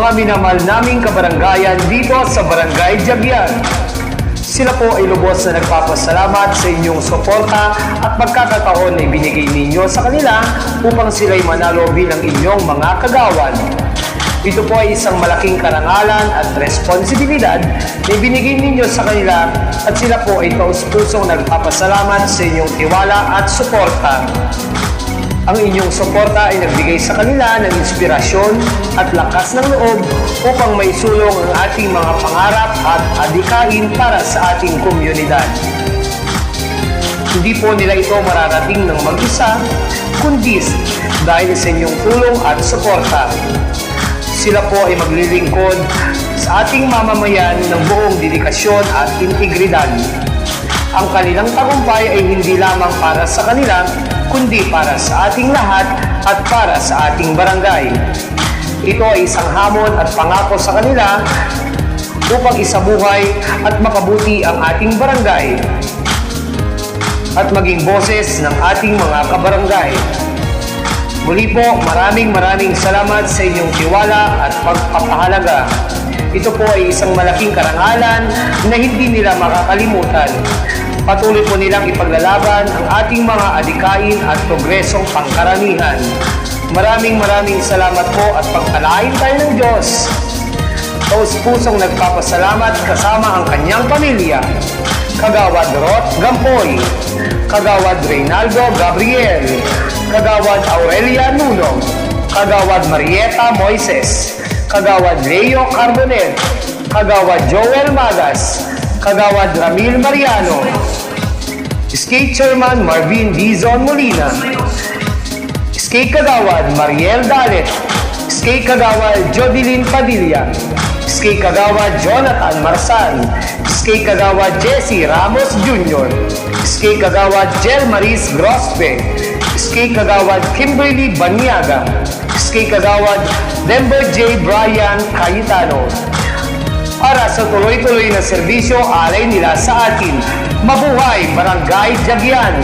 mga minamahal naming kabaranggayan dito sa Barangay Jagyan. Sila po ay lubos na nagpapasalamat sa inyong suporta at pagkakataon na ibinigay ninyo sa kanila upang sila'y manalo bilang inyong mga kagawan. Ito po ay isang malaking karangalan at responsibilidad na ibinigay ninyo sa kanila at sila po ay taus-pusong nagpapasalamat sa inyong tiwala at suporta. Ang inyong suporta ay nagbigay sa kanila ng inspirasyon at lakas ng loob upang may sulong ang ating mga pangarap at adikain para sa ating komunidad. Hindi po nila ito mararating ng mag-isa, kundi dahil sa inyong tulong at suporta. Sila po ay maglilingkod sa ating mamamayan ng buong dedikasyon at integridad. Ang kanilang tagumpay ay hindi lamang para sa kanila, kundi para sa ating lahat at para sa ating barangay. Ito ay isang hamon at pangako sa kanila upang isabuhay at makabuti ang ating barangay at maging boses ng ating mga kabarangay. Muli po, maraming maraming salamat sa inyong tiwala at pagpapahalaga. Ito po ay isang malaking karangalan na hindi nila makakalimutan. Patuloy po nilang ipaglalaban ang ating mga adikain at progresong pangkaranihan. Maraming maraming salamat po at pagpalain tayo ng Diyos. Taos pusong nagpapasalamat kasama ang kanyang pamilya. Kagawad Rot Gampoy, Kagawad Reynaldo Gabriel, Kagawad Aurelia Nunong, Kagawad Marieta Moises, Kagawad Leo Carbonet, Kagawad Joel Magas, Kagawad Ramil Mariano, Skate Chairman Marvin Dizon Molina, Skate Kagawad Mariel Dalet, Skate Kagawad Jodeline Padilla, Skate Kagawad Jonathan Marsan, Skate Kagawad Jesse Ramos Jr., Skate Kagawad Jel Maris Grospe, Skate Kagawad Kimberly Banyaga, Skate Kagawad Denver J. Brian Cayetano, para sa tuloy-tuloy na serbisyo alay nila sa atin. Mabuhay Barangay Jagyan!